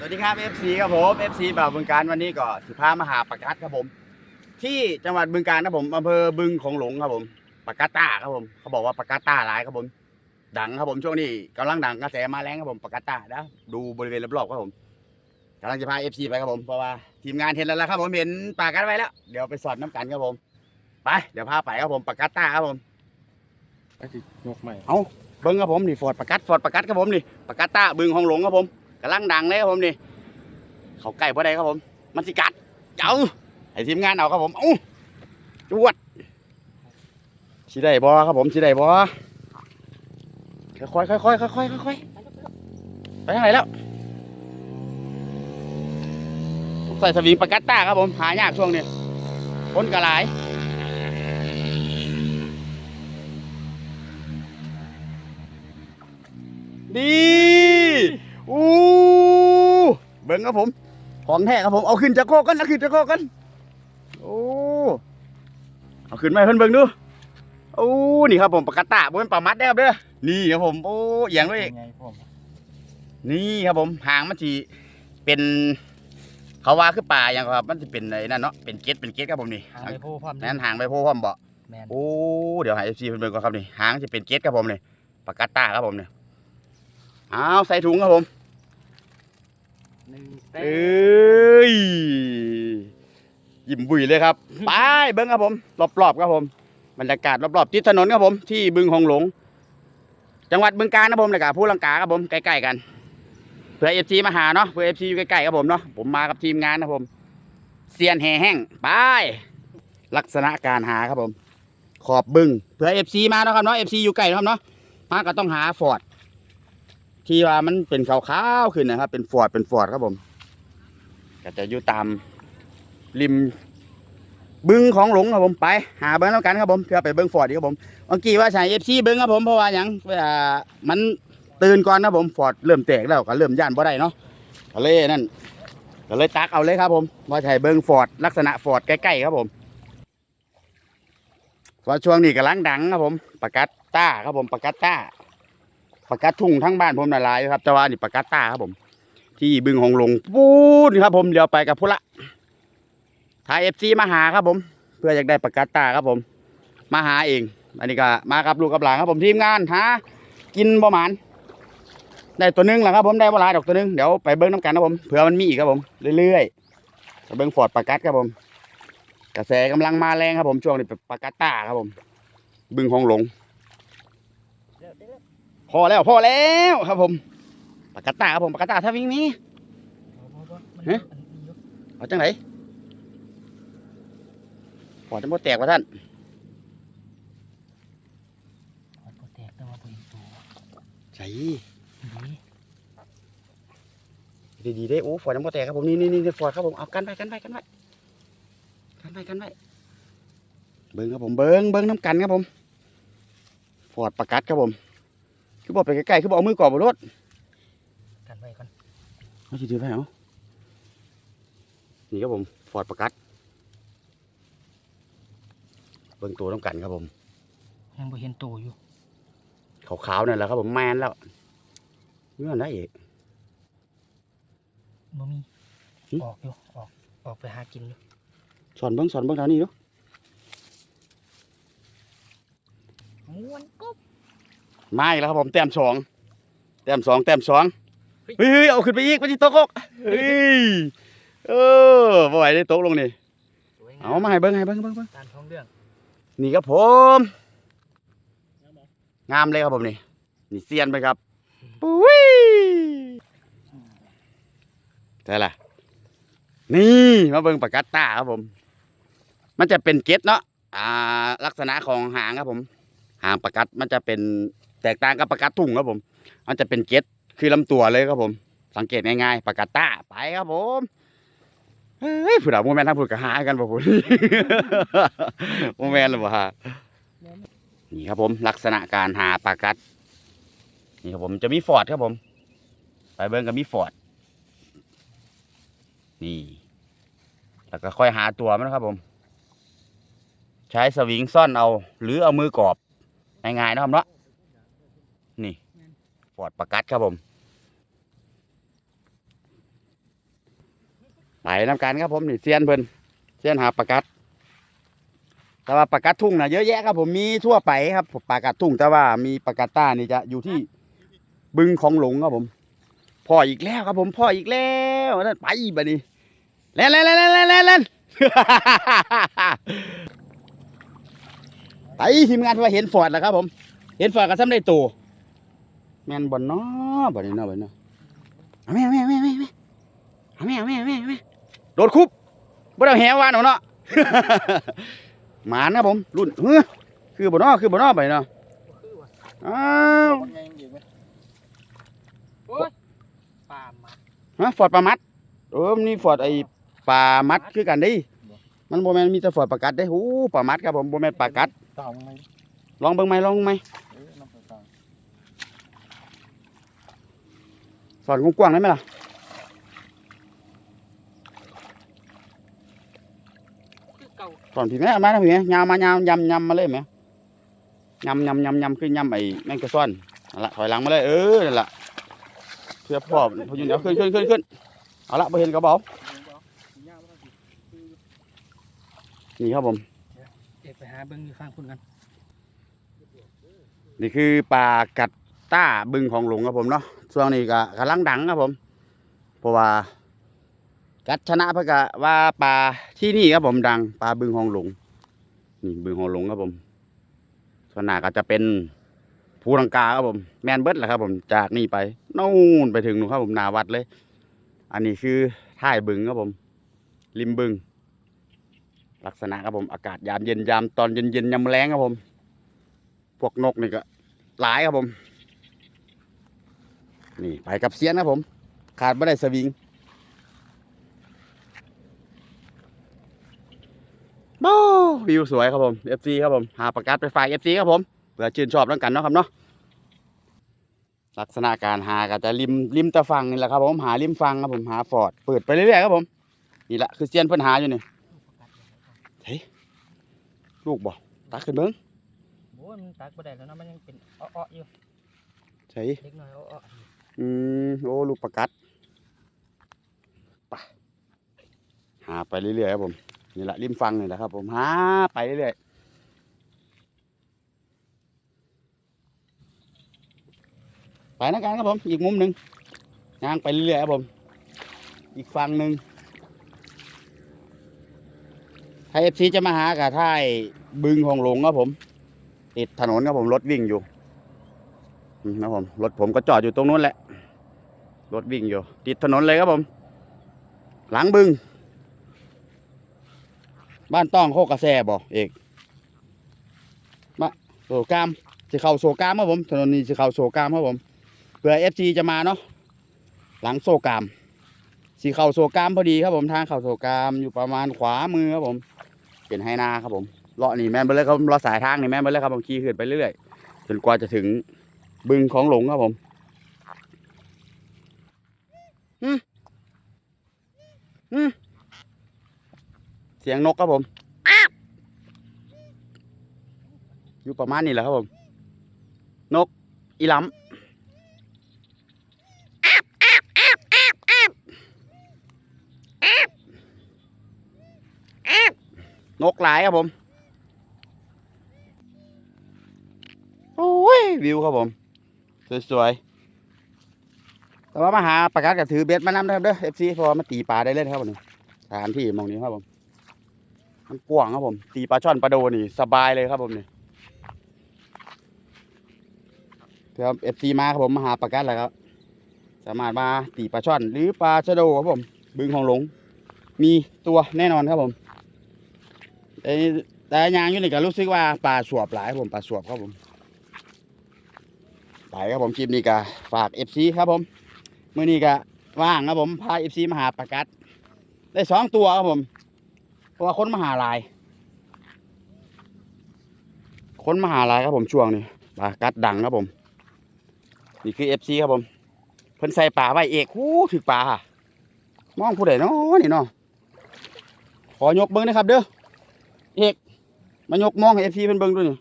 สวัสดีครับ FC ครับผม FC บ่าวบึงการวันนี้ก็สิพามาหาปากกัดครับผม ที่จังหวัดบึงการครับผมอำเภอบึงของหลงครับผมปากกัดต้าครับผมเขาบอกว่าปากกัดต้าหลายครับผม ดังครับผมช่วงนี้กำลังดังกระแสมาแรงครับผมปากกัดต้านะดูบริเวณรอบๆครับผมกำลังจะพา FC ไปครับผมเพราะว่าทีมงานเห็นแล้วละครับผมเห็นปากกัดไว้แล้วเดี๋ยวไปสอดน้ำกันครับผมไปเดี๋ยวพาไปครับผมปากกัดต้าครับผมก็สิยกใหม่เบิ้งครับผมนี่ฟอร์ดประกัดฟอร์ดประกัดครับผมนี่ประกัดต้าบึงของหลงครับผม กำลังดังเลยครับผมนี่เขาใกล้พอได้ครับผม มันสิกัดเจ้าให้ทีมงานเอาครับผมเอ้าจวดสิได้บ่ครับผมสิได้บ่ค่อยๆค่อยๆค่อยๆค่อยๆไปทางไหนแล้วใส่สวิงประกัดต้าครับผมหายากช่วงนี้คนกระหลายดี อู้เบิ้งครับผม ของแท้ครับผม เอาขึ้นจากโคกกันเอาขึ้นจากโคกกัน โอ้เอาขึ้นมาให้เพิ่นเบิ้งดูโอ้นี่ครับผมปากกาตะบนปลามัดได้ครับเด้อนี่ครับผม โอ้เอียงด้วยไงผมนี่ครับผมหางมันจีเป็นเขาว่าคือป่าอย่างครับ มันจะเป็นไอ้นั่นเนาะเป็นเกล็ดเป็นเกล็ดครับผมนี่หางไปพูพร้อมนั่นหางไปโพพร้อมบ่แมนโอ้เดี๋ยวหาเอฟซีเพิ่นเบิ่งก่อนครับนี่หางจะเป็นเกล็ดครับผมนี่ปากกาตาครับผมนี่เอาใส่ถุงครับผม หนึ่งเอ้ยยิ้มบุ๋ยเลยครับ ไปเบิ้งครับผม รอบๆครับผมบรรยากาศรอบๆติดถนนครับผมที่บึงหงหลง จังหวัดบึงกาฬนะครับผมแล้วก็ผู้ลังกาครับผมใกล้ๆกันเพื่อเอฟซีมาหาเนาะเพื่อเอฟซีอยู่ใกล้ๆครับผมเนาะผมมากับทีมงานนะผมเซียนแห่แห้งไปลักษณะการหาครับผม ขอบบึงเพื่อเอฟซีมาเนาะครับเนาะเอฟซีอยู่ใกล้นะครับเนาะมาก็ต้องหาฟอร์ด ที่ว่ามันเป็นขาวๆขึ้นนะครับ เป็นฟอร์ดเป็นฟอร์ดครับผมก็จะอยู่ตามริมบึงของหลงครับผมไป หาเบิ้งแล้วกันครับผมเพื่อไปเบิ้งฟอร์ดดีครับผมเมื่อกี้ว่าใช้เอฟซีเบิ้งครับผมเพราะว่าหยังเวลามันตื่นก่อนนะผมฟอร์ดเริ่มแตกแล้วก็เริ่มย่านบ่ได้เนาะก็เลยนั่นก็เลยตักเอาเลยครับ ผมว่าใช้เบิ้งฟอร์ดลักษณะฟอร์ดใกล้ๆครับผมเพราช่วงนี้กำลังดังครับผมปากกัดต้าครับผมปากกัดต้า ปากกัดทุ่งทั้งบ้านผมละลายครับแต่ว่านี่ปากกัดต้าครับผม ที่บึงหงหลงปูนครับ ผมเดี๋ยวไปกับพุละถ่ายเอฟซีมาหาครับผม เพื่ออยากได้ประกาตาครับผม มาหาเอง อันนี้ก็มากับลูกกับหลานครับผมทีมงานหากินประมาณได้ตัวหนึงแหละครับผมได้เวลายดอกตัวหนึงเดี๋ยวไปเบิ้งน้ำกันครับผมเผื่อมันมีอีกครับผมเรื่อยๆไปเบิ้งฟอร์ดประกาครับผม กระแสกำลังมาแรงครับผมช่วงนี้ป็นประกาตาครับผม บึงหงหลง พอแล้วพอแล้วครับผมปากกาตาครับผมปากกาตาถ้าวิ่งหนี้เฮ้ยเอาจังไหนปอดจะหมดแตกว่าท่านแตกแต่ว่าตัวตัวใช่ดีดีๆได้โอ้ฟอดจะหมดแตกครับผมนี่นี่นี่ฟอดครับผมเอากันไปกันไปกันไปกันไปกันไปเบิ้งครับผมเบิ้งเบิ้งน้ำกันครับผม ฟอดประกัดครับผม คือบอกไปใกล้ๆคือบอกเอามือกรอบบนรถกันไว้ก่อนเอาสิถือไปเอานี่ครับผมฟอดประกัดเบิ้งตัวน้ำกันครับผมยังบ่เห็นโตอยู่ขาวๆนั่นแหละครับผมแมนแล้วเงื่อนได้อีกบ่มีหึออกอยู่ออกออกไปหากินอยู่สอนเบิ้งสอนเบิ้งทางนี้เนาะม้วนกุ๊บ มาอีกแล้วครับผมแต้มสองแต้มสองแต้มสองเฮ้ยเฮ้ยเอาขึ้นไปอีกไปที่โต๊ะกกเฮ้ยเออบ่ไหวได้โต๊ะลงนี่สวยงาเอามมาให้เบิ้งให้เบิ้งเบิ้งเบิ้งการท้องเรื่องนี่ครับผม งามเลยครับผมนี่นี่เซียนไปครับปุ้ยใช่ละนี่มาเบิ้งปากกัตตาครับผม มันจะเป็นเกล็ดเนาะอ่าลักษณะของหางครับผม หางประกัดมันจะเป็น แตกต่างกับประกัดทุ่งครับผม มันจะเป็นเก็ดคือลำตัวเลยครับผม สังเกตง่ายๆประกัดต้าไปครับผมเฮ้ยผู้ดาวโมแมนทั้งผู้กระหากันบ่ผมโมแมนหรือเปล่านี่ครับผมลักษณะการหาประกัดนี่ครับผมจะมีฟอร์ดครับผม ไปเบิ้งกับมีฟอร์ดนี่แล้วก็ค่อยหาตัวมันนะครับผม ใช้สวิงซ่อนเอา หรือเอามือกรอบง่ายๆนะครับเนาะ นี่ฟอร์ดประกัดครับผมไปน้ำกันครับผมนี่เซียนเพิ่นเซียนหาปลากัด แต่ว่าปลากัดทุ่งนะเยอะแยะครับผมมีทั่วไปครับปลากัดทุ่งแต่ว่ามีปลากัดต้านี่จะอยู่ที่บึงของหลงครับผมพ่ออีกแล้วครับผมพ่ออีกแล้วนั่นไปบัดนี้เล่นเล่นเล่นเล่นเล่นเล่นเล่นไปทีมงานว่าเห็นฟอร์ดแล้วครับผม เห็นฟอร์ดก็ทำได้ตัว แมนบอลเนาะบัดนี้เนาะบัดนี้เนาะเอาแม่เอาแม่เอาแม่เอาแม่เอาแม่เอาแม่เอาแม่เอาแม่โดดคุบบ่ได้เอาแหวานเอาเนาะหมานครับผมรุ่นเฮ้อคือบ่เนาะคือบ่เนาะไปเนาะคือว่ะอ้าวมันยังอยู่ไหมโอ้ยปลามาฮะฟอร์ดปลามัดเออมันนี่ฟอร์ดไอ้ปลามัดคือกันเดิมันบ่แม่นมีแต่ฟอร์ดปลากัดเด้หูปลามัดครับผมบ่แม่นปลากัดเต่าไหมลองเบิ่งไหมลองเบิ่งไหม เออน้ำปลาเต่า สอนกว้างๆได้ไหมล่ะคือเก่าสอนพี่แม่เอามานะพี่แม่ยาวมายาวยำยำมาเลยแม่ยำยำยำยำคือยำไอ้แมงกะซ้อนนั่นละถอยหลังมาเลยเออนั่นละเพื่อพ่อพยุนเอาขึ้นขึ้นขึ้นขึ้นเอาละบ่เห็นกระเป๋านี่ครับผมเด็กไปหาเบิ้งอยู่ข้างคุณกันนี่คือปลากัด ต้าบึงของหลวงครับผมเนาะช่วงนี้ก็กำลังดังครับผมเพราะว่ากัดชนะเพื่อกะว่าปลาที่นี่ครับผมดังปลาบึงของหลวงนี่บึงของหลวงครับผมส่วนหนาก็จะเป็นภูลังกาครับผม แมนเบิร์ดแหละครับผมจากนี่ไปนู่นไปถึงนู่นครับผมหนาวัดเลย อันนี้คือท่ายบึงครับผม ริมบึง ลักษณะครับผมอากาศยามเย็นยามตอนเย็นเย็นยามแรงครับผม พวกนกนี่ก็หลายครับผม นี่ไปกับเซียนครับผม ขาดไม่ได้สวิงโอ้วิวสวยครับผม FC ครับผมหาประกาศไปฝาก FC ครับผมเผื่อชื่นชอบแล้วกันเนาะครับเนาะลักษณะการหาก็จะริมริมตะฟังนี่แหละครับผมหาริมฟังครับผมหาฟอร์ดเปิดไปเรื่อยๆครับผมนี่แหละคือเซียนเพิ่นหาอยู่นี่ลูกบ่ตักขึ้นเบิ้งโอ้ยมันตักบ่ได้แล้วเนาะมันยังเป็นอ้อๆอยู่ใช่เล็กน้อยอ้อ อืมโอ้ลูกประกัดไปหาไปเรื่อยๆครับผมนี่แหละริมฟังนี่แหละครับ ผมหาไปเรื่อยๆไปนะกันครับผม อีกมุมหนึ่งย่างไปเรื่อยๆครับผม อีกฝั่งหนึ่งถ้าเอฟซีจะมาหากับท่ายบึงของหลงครับผม ติดถนนครับผมรถวิ่งอยู่อืมครับผมรถผมก็จอดอยู่ตรงนู้นแหละ รถวิ่งอยู่ ติดถนนเลยครับผม หลังบึง บ้านต้องโคกกระแสบ่เอกมาโซกามจะเข้าโซกามครับผม ถนนนี้จะเข้าโซกามครับผมเผื่อเอฟซีจะมาเนาะหลังโซกามสีเข้าโซกามพอดีครับผมทางเข้าโซกามอยู่ประมาณขวามือครับผมเป็นไฮนาครับผมเลาะนี่แม่นไปเลยครับเลาะสายทางนี่แม่นไปเลยครับผมขี่ขึ้นไปเรื่อยจนกว่าจะถึงบึงของหลงครับผมอืม อืมเสียงนกครับผมอ้าวอยู่ประมาณนี้แหละครับผม นกอีหลำอ้าวอ้าวอ้าวอ้าวอ้าวอ้าวอ้าวนกหลายครับผม โอ้ย วิวครับผม สวยๆ แต่ว่ามาหาปลากัดกับถือเบ็ดมานำนะครับเด้อเอฟซีพอมาตีปลาได้เลยนครับผมสถานที่มองนี้ครับผมมันกว้างครับผม ตีปลาช่อนปลาโดนี่สบายเลยครับผมนี่ครับเอฟซีมาครับผมมาหาปลากัดแหละครับ สามารถมาตีปลาช่อน หรือปลาชะโดครับผม บึงของหลง มีตัวแน่นอนครับผมแต่แต่ยางอยู่นี่ก็รู้สึกว่าปลาสวบหลายครับผมปลาสวบครับผมไปครับผมคลิปนี้ก็ฝาก FC ครับผม มื้อนี้ก็ว่างครับผมพา FC มาหาปลากัด ได้สองตัวครับผม เพราะว่าคนมาหาลาย คนมาหาลายครับผมช่วงนี้ปลากัดดังครับผม นี่คือ FC ครับผมเพิ่นใส่ป่าไว้เอกหูถึกป่ามองผู้ใดเนาะนี่เนาะขอยกเบิ้งนะครับ เด้อเอกมายกมองให้ FC เพิ่นเบิ้งด้วยนี่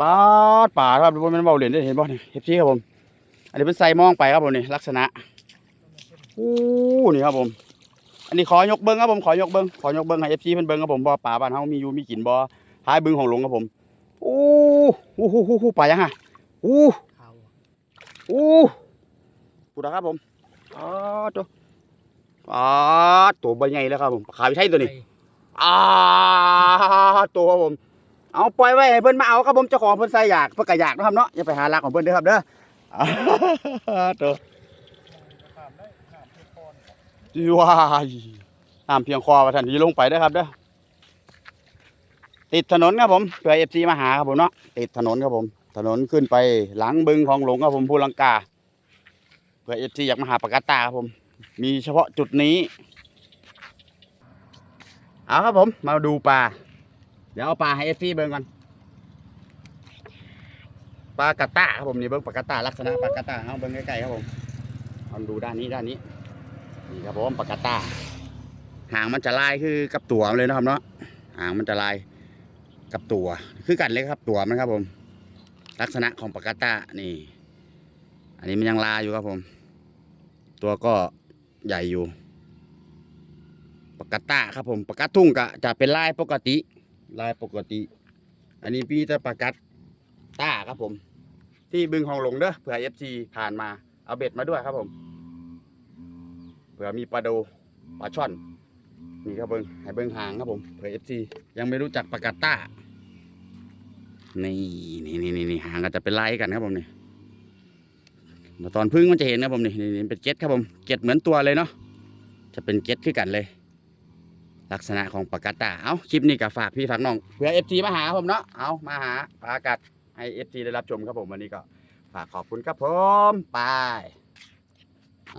ปาดป่าครับบนเป็นเบาเหรียญได้เห็นบ่นี่เฮฟซีครับผม อันนี้เป็นใส่มองไปครับผมนี่ลักษณะอู้นี่ครับผม อันนี้ขอยกเบิ้งครับผมขอยกเบิ้งขอยกเบิ้งให้เอฟซีเพิ่นเบิ้งครับผมบ่อป่าบ้านเฮามีอยู่มีกินบ่ท้ายบึงของหลวงครับผมอู้หู้หู้หูหูไปยังฮะอู้อู้กูนะครับผมอ๋อตัวอ๋อตัวใบใหญ่แล้วครับผมขายไปใช่ตัวนี้อ่าตัวครับผม เอาปล่อยไว้ให้เพิ่นมาเอาครับผมเจ้าของเพิ่นใส่อยากเพิ่นก็อยากนะครับเนาะอย่าไปหาลักของเพิ่นเด้อครับเด้อ ตัวข้ามได้ข้ามเพื่อนจีวายน้ำเพียงคอว่าท่านที่ลงไปเด้ครับเด้อติดถนนครับผมเผื่อเอฟซีมาหาครับผมเนาะติดถนนครับผม ถนนขึ้นไปหลังบึงของหลวงครับผมภูลังกาเผื่อเอฟซีอยากมาหาปากกาตาครับผม มีเฉพาะจุดนี้เอาครับผม มาดูปลาเดี๋ยวเอาปลาให้เอฟซีเบิ่งก่อน ปลากาตาครับผมนี่เบิ่งปลากาตาลักษณะปลากาตาเอาเบิ่งใกล้ๆครับผมเอาดูด้านนี้ด้านนี้นี่ครับผมปากกาตาหางมันจะลายคือกับตัวมันเลยนะครับเนาะหางมันจะลายกับตัว คือกันเลยครับตัวมันครับผม ลักษณะของปากกาตานี่ อันนี้มันยังลายอยู่ครับผม ตัวก็ใหญ่อยู่ปากกาตาครับผมปากกาทุ่งก็จะเป็นลายปกติลายปกติ อันนี้พี่แต่ปากกาตาครับผม ที่บึงหองหลงเด้อเผื่อเอฟซีผ่านมาเอาเบ็ดมาด้วยครับผมเผื่อมีปลาโดปลาช่อนนี่ครับเบิ้งให้เบิ้งหางครับผมเผื่อเอฟซียังไม่รู้จักปากาต้านี่นี่นี่นี่นี่หางก็จะเป็นไลายกันครับผมนี่แล้วตอนพึ่งมันจะเห็นครับผมนี่นี่เป็นเก็ดครับผมเก็ดเหมือนตัวเลยเนาะจะเป็นเก็ดคือกันเลย ลักษณะของปากาต้าเอาคลิปนี้ก็ฝากพี่ฝากน้องเผื่อเอฟซีมาหาผมเนาะเอามาหาปากัด ให้เอฟซีได้รับชมครับผมวันนี้ก็ฝากขอบคุณครับผมไป